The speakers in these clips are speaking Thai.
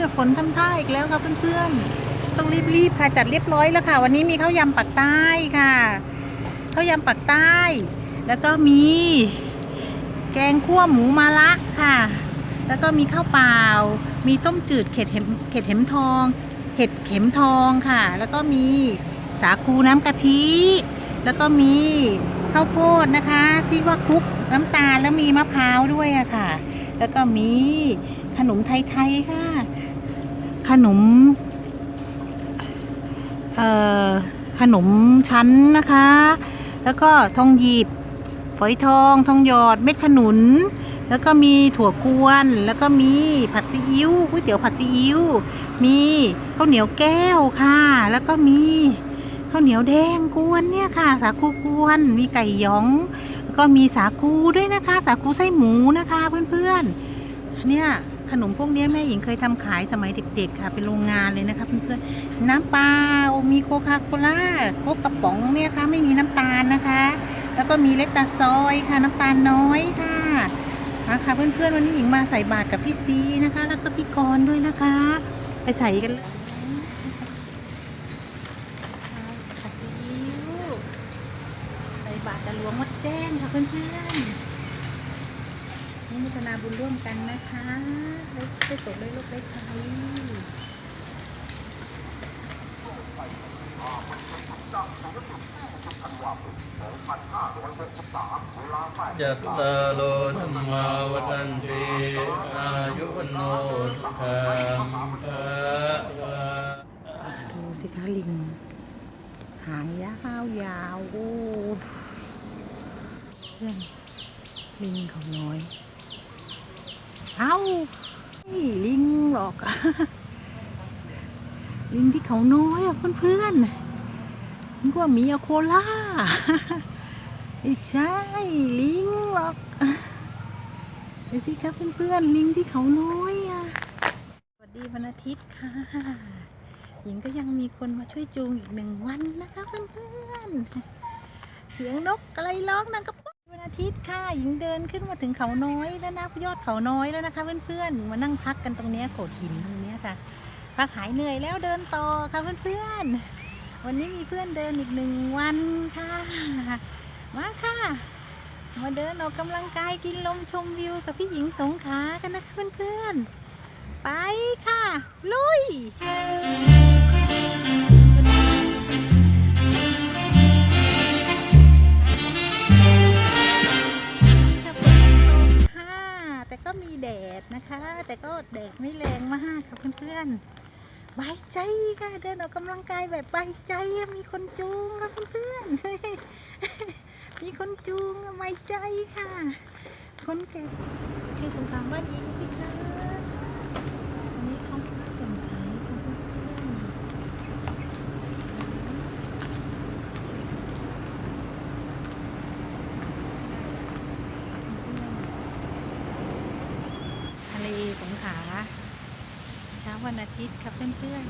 อีกแล้วค่ะเพื่อนๆ ต้องรีบๆค่ะจัดเรียบร้อยแล้วค่ะ วันนี้มีข้าวยำปักใต้ค่ะข้าวยำปักใต้ แล้วก็มี แกงคั่วหมูมะระค่ะ แล้วก็มีข้าวเปล่า มีต้มจืดเข็ดเห็มเข็ดเห็มทอง เห็ดเข็มทองค่ะ แล้วก็มีสาคูน้ำกะทิ แล้วก็มีข้าวโพดนะคะ ที่ว่าคลุกน้ำตาลแล้วมีมะพร้าวด้วยอะค่ะ แล้วก็มีขนมไทยๆค่ะ ขนมเอ่อขนมชั้นนะคะ แล้วก็ทองหยิบฝอยทองทองหยอดเม็ดขนุน แล้วก็มีถั่วกวน แล้วก็มีผัดซีอิ๊วก๋วยเตี๋ยวผัดซีอิ๊วมีข้าวเหนียวแก้วค่ะ แล้วก็มีข้าวเหนียวแดงกวนเนี่ยค่ะ สาคูกวน มีไก่หยอง แล้วก็มีสาคูด้วยนะคะ สาคูไส้หมูนะคะเพื่อนๆเนี่ย ขนมพวกนี้แม่หญิงเคยทำขายสมัยเด็ก ๆ ค่ะ เป็นโรงงานเลยนะคะเพื่อนๆน้ำเปล่ามีโคคาโคล่าโคกกระป๋องเนี่ยค่ะไม่มีน้ำตาลนะคะ แล้วก็มีเลตตาซอยค่ะน้ำตาลน้อยค่ะนะคะเพื่อนๆวันนี้หญิงมาใส่บาตรกับพี่ซีนะคะ แล้วก็พี่กรณ์ด้วยนะคะ ไปใส่กันเลยผัดซีอิ๊วใส่บาตรกับหลวงวัดแจ้งค่ะเพื่อนๆ ทนาบุญร่วมกันนะคะได้สมได้ลูกได้ไทยยัตตาโลธรรมาวันติอายุวันโนสุขังภะวะดูสิคะลิง หางยาวยาวโอ้เพื่อนลิงเขาน้อย เอ้าลิงหรอก ลิงที่เขาน้อยอะเพื่อนๆนึกว่ามีอะโคล่าไม่ใช่ลิงหรอกดูสิครับเพื่อนๆลิงที่เขาน้อยอะสวัสดีวันอาทิตย์ค่ะ หญิงก็ยังมีคนมาช่วยจูงอีกหนึ่งวันนะคะเพื่อนๆเสียงนกอะไรร้องดังกระป๊ อาทิตย์ค่ะหญิงเดินขึ้นมาถึงเขาน้อยแล้วนะยอดเขาน้อยแล้วนะคะ เพื่อนๆมานั่งพักกันตรงนี้โขดหินตรงนี้ค่ะพักหายเหนื่อยแล้วเดินต่อค่ะเพื่อนๆวันนี้มีเพื่อนเดินอีกหนึ่งวันค่ะมาค่ะ มาเดินออกกำลังกายกินลมชมวิวกับพี่หญิงสงขากันนะคะเพื่อนๆไปค่ะ ลุย ก็มีแดดนะคะ แต่ก็แดดไม่แรงมากค่ะเพื่อนๆบายใจค่ะเดินออกกำลังกายแบบบายใจมีคนจูงค่ะเพื่อนๆมีคนจูงอะบายใจค่ะ คนแก่ที่สงครามบ้านยิงสิคะวันนี้ท้องฟ้าแจ่มใสค่ะเพื่อนๆทะเลสงขลาเช้า วันอาทิตย์ครับเพื่อน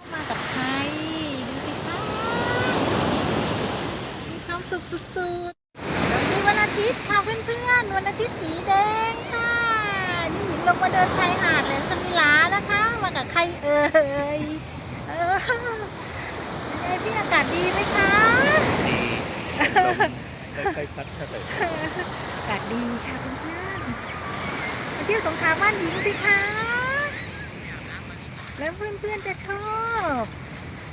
ๆมากับใครดูสิคะความสุขสุดๆวันนี้วันอาทิตย์ค่ะเพื่อนๆ วันอาทิตย์สีแดงค่ะ นี่หญิงลงมาเดินชายหาด เอ่ยเออเป็นไงพี่อากาศดีไหมคะค่อยๆพัดเข้าไปอากาศดีค่ะเพื่อนมาเที่ยวสงขลาบ้านหญิงสิคะแล้วเพื่อนๆจะชอบ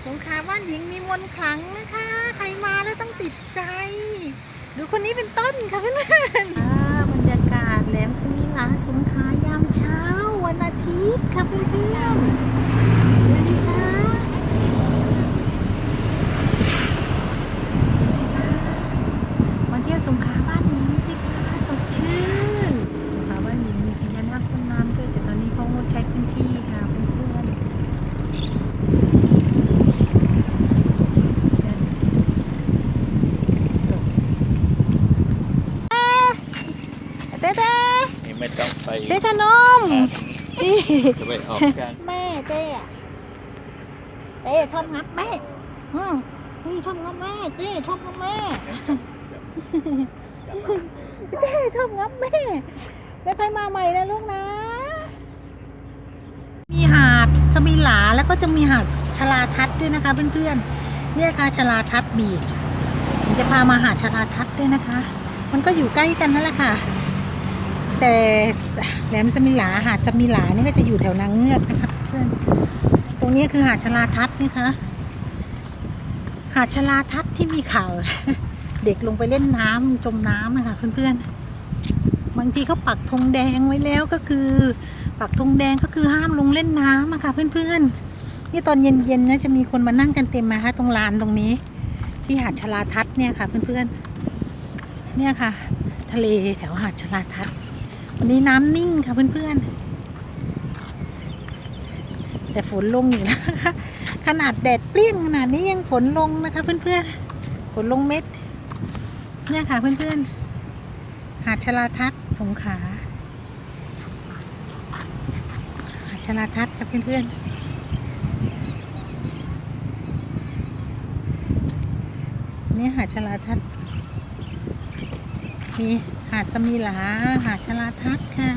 สงขลาบ้านหญิงมีมนต์ขลังนะคะ ใครมาแล้วต้องติดใจดูคนนี้เป็นต้นค่ะเพื่อนๆบรรยากาศแหลมสมิลาสงขายามเช้าวันอาทิตย์ค่ะเพื่อนๆดูสิคะดูสิคะมาเที่ยวสงขลาบ้านหญิงสิคะสดชื่นสงขลาบ้านหญิงมีพญานาคพ่นน้ำด้วยแต่ตอนนี้เขางดใช้พื้นที่ค่ะเพื่อนๆ เต้เต้ นี่ ไม่ต้องไปเต้ขนมนี่จะไปออกกันแม่เต้อะเต้ชอบงับแม่อืมนี่ชอบงับแม่เต้ชอบงับแม่เต้ชอบงับแม่แล้วใครมาใหม่นะลูกนะ มีหาดสมิหลาแล้วก็จะมีหาดชลาทัศน์ด้วยนะคะเพื่อนๆเนี่ยค่ะชลาทัศน์บีชผมจะพามาหาดชลาทัศน์ด้วยนะคะ มันก็อยู่ใกล้กันนั่นแหละค่ะ แต่แหลมสมิหลาหาดสมิหลานี่ก็จะอยู่แถวนางเงือกนะคะเพื่อนตรงนี้คือหาดชลาทัศน์นะคะหาดชลาทัศน์ที่มีข่าวเด็กลงไปเล่นน้ำจมน้ำนะคะเพื่อนๆบางทีเขาปักธงแดงไว้แล้วก็คือ ปักธงแดงก็คือห้ามลงเล่นน้ำอะค่ะเพื่อนๆนี่ตอนเย็นๆนะจะมีคนมานั่งกันเต็มนะคะตรงลานตรงนี้ ที่หาดชลาทัศน์เนี่ยค่ะเพื่อนๆเนี่ยค่ะ ทะเลแถวหาดชลาทัศน์ วันนี้น้ำนิ่งค่ะเพื่อนๆ แต่ฝนลงอยู่นะคะขนาดแดดเปรี้ยงขนาดนี้ยังฝนลงนะคะเพื่อนๆ ฝนลงเม็ด เนี่ยค่ะเพื่อนๆ หาดชลาทัศน์สงขาหาดชลาทัศน์ค่ะเพื่อนๆเนี่ยหาดชลาทัศน์มี หาดสมีหลา หาดชลาทัศน์ค่ะ